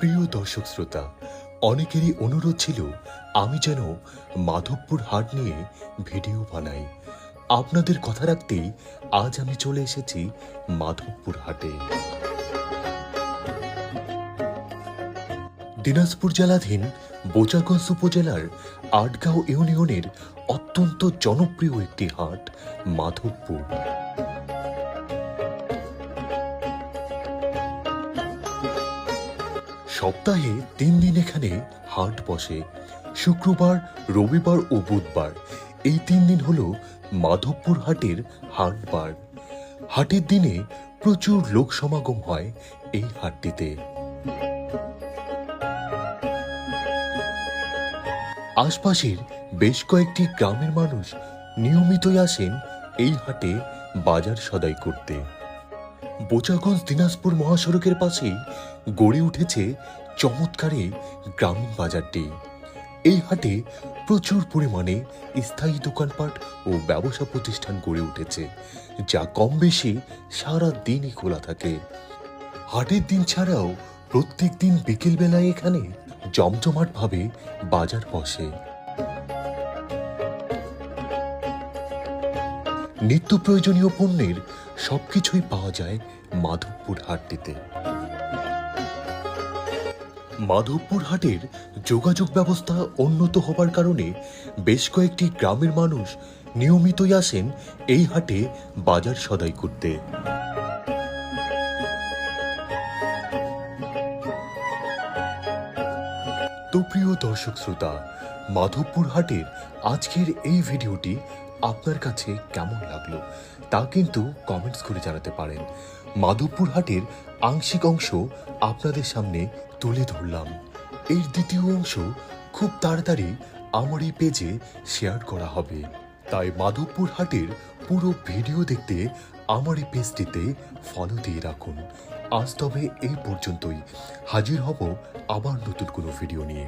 প্রিয় দর্শক শ্রোতা, অনেকেরই অনুরোধ ছিল আমি যেন মাধবপুর হাট নিয়ে ভিডিও বানাই। আপনাদের কথা রাখতেই আজ আমি চলে এসেছি মাধবপুর হাটে। দিনাজপুর জেলাধীন বোচাগঞ্জ উপজেলার আটগাঁও ইউনিয়নের অত্যন্ত জনপ্রিয় একটি হাট, মাধবপুর। সপ্তাহে তিন দিন এখানে হাট বসে, শুক্রবার, রবিবার ও বুধবার। এই তিন দিন হল মাধবপুর হাটের হাটবার হাটের দিনে প্রচুর লোক সমাগম হয় এই হাটটিতে। আশপাশের বেশ কয়েকটি গ্রামের মানুষ নিয়মিতই আসেন এই হাটে বাজার সদাই করতে। বোচাগঞ্জ দিনাজপুর মহাসড়কের পাশেই গড়ে উঠেছে চমৎকারে গ্রামীণ বাজারটি। এই হাটে প্রচুর পরিমাণে স্থায়ী দোকানপাট ও ব্যবসা প্রতিষ্ঠান গড়ে উঠেছে, যা কম বেশি সারা দিনই খোলা থাকে। হাটের দিন ছাড়াও প্রত্যেক দিন বিকেলবেলায় এখানে জমজমাটভাবে বাজার বসে। নিত্য প্রয়োজনীয় পণ্যের সবকিছুই পাওয়া যায় মাধবপুর হাটটিতে। মাধবপুর হাটের যোগাযোগ ব্যবস্থা উন্নত হবার কারণে বেশ কয়েকটি গ্রামের মানুষ নিয়মিতই আসেন এই হাটে বাজার সদাই করতে। তো প্রিয় দর্শক শ্রোতা, মাধবপুর হাটের আজকের এই ভিডিওটি আপনার কাছে কেমন লাগল তা কিন্তু কমেন্টস করে জানাতে পারেন। মাধবপুর হাটের আংশিক অংশ আপনাদের সামনে তুলে ধরলাম। এর দ্বিতীয় অংশ খুব তাড়াতাড়ি আমার এই পেজে শেয়ার করা হবে। তাই মাধবপুর হাটের পুরো ভিডিও দেখতে আমার এই পেজটিতে ফলো দিয়ে রাখুন। আজ তবে এই পর্যন্তই। হাজির হব আবার নতুন কোনো ভিডিও নিয়ে